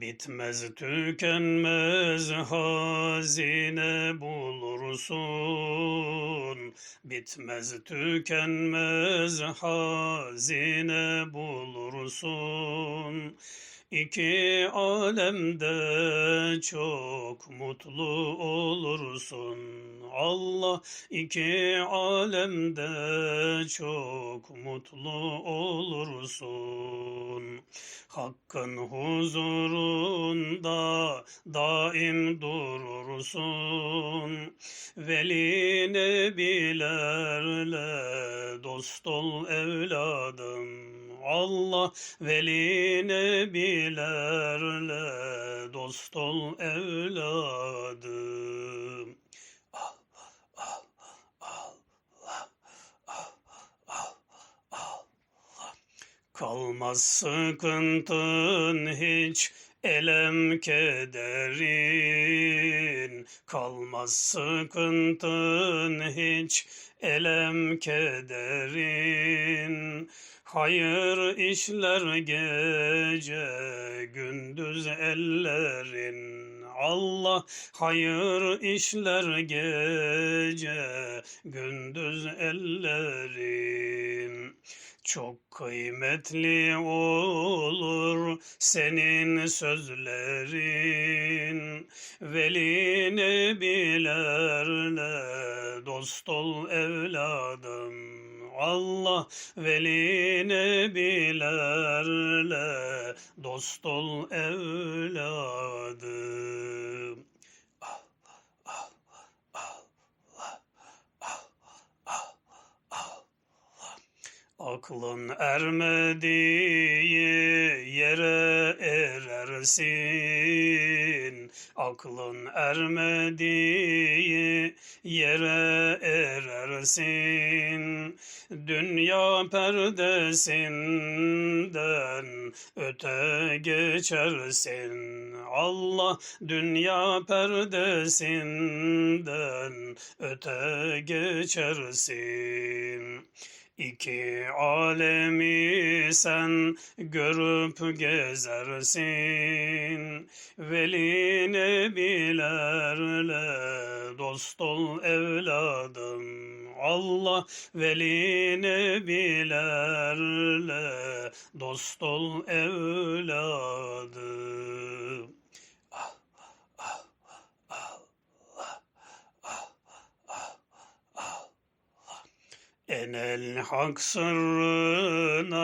Bitmez tükenmez hazine bulursun. Bitmez tükenmez hazine bulursun. İki alemde çok mutlu olursun. Allah iki alemde çok mutlu olursun. Hakkın huzurunda daim durursun. Veli nebilerle dost ol evladım. Allah veli nebilerle dost ol evladım. Al, al, al, Allah, al, al, al. Kalmaz sıkıntın hiç elem kederin kalmaz sıkıntın hiç. Elem kederin hayır işler gece gündüz ellerin Allah hayır işler gece gündüz ellerin çok kıymetli olur senin sözlerin. Veli nebilerle dost ol evladım Allah veli nebilerle dost ol evladım Aklın ermediği yere erersin. Aklın ermediği yere erersin. Dünya perdesinden öte geçersin. Allah dünya perdesinden öte geçersin. İki alemi sen görüp gezersin. Veli nebilerle dost ol evladım. Allah veli nebilerle dost ol evladım. Enel hak sırrına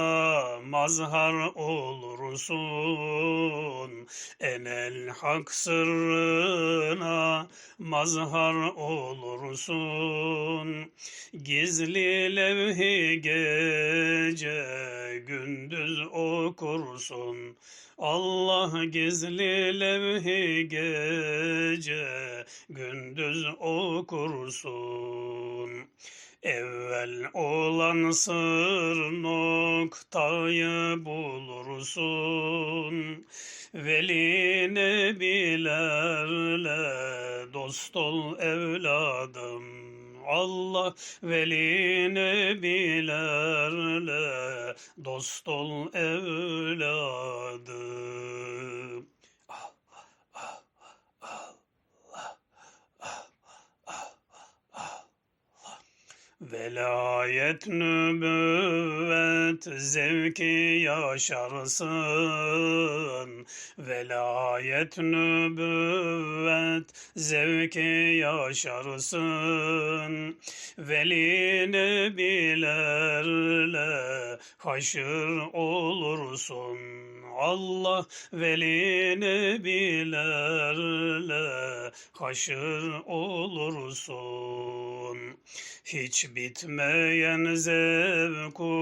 mazhar olursun. Enel hak sırrına mazhar olursun. Gizli levhi gece gündüz okursun. Allah gizli levhi gece gündüz okursun. Evvel olan sır noktayı bulursun. Veli nebilerle dost ol evladım. Allah veli nebilerle dost ol evladım. Velayet nübüvvet zevki yaşarsın. Velayet nübüvvet zevki yaşarsın. Veli nebilerle haşır olursun. Allah veli nebilerle haşır olursun. Hiç bitmeyen zevkullahı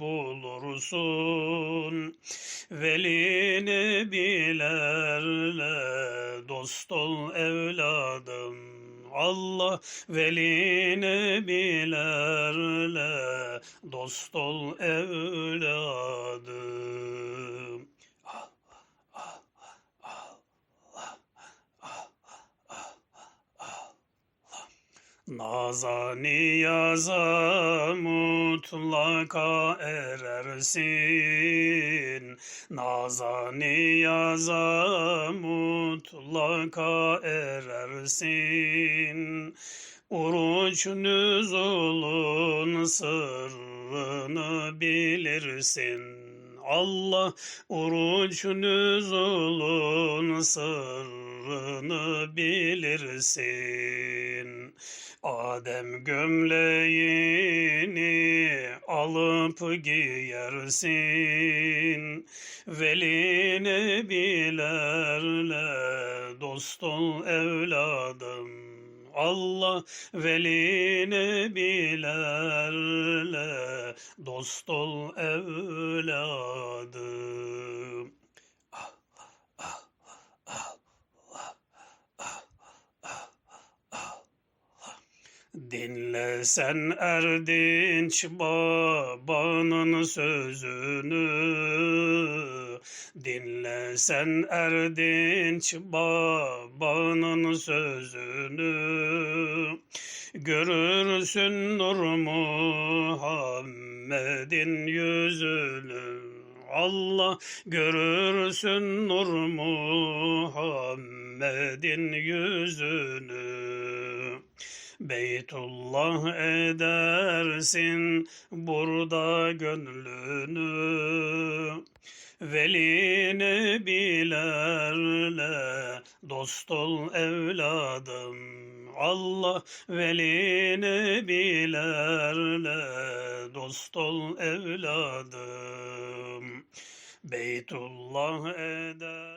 bulursun. Veli nebilerle dost ol evladım. Allah veli nebilerle dost ol evladım. Allah, Allah, Allah, Allah. Nazani yaza mutlaka erersin. Nazani yaza mutlaka erersin. Oruç nüzulun sırrını bilirsin. Allah oruç nüzulun sırrını bilirsin Adem gömleğini alıp giyersin Velini bilerle dost ol evladım Allah velini bilerle dost ol evladım. Dinle sen Erdinç babanın sözünü. Dinle sen Erdinç babanın sözünü. Görürsün Nur Muhammed'in yüzünü. Allah görürsün Nur Muhammed'in yüzünü Beytullah edersin burada gönlünü. Velini bilerle dost ol evladım. Allah velini bilerle dost ol evladım. Beytullah eder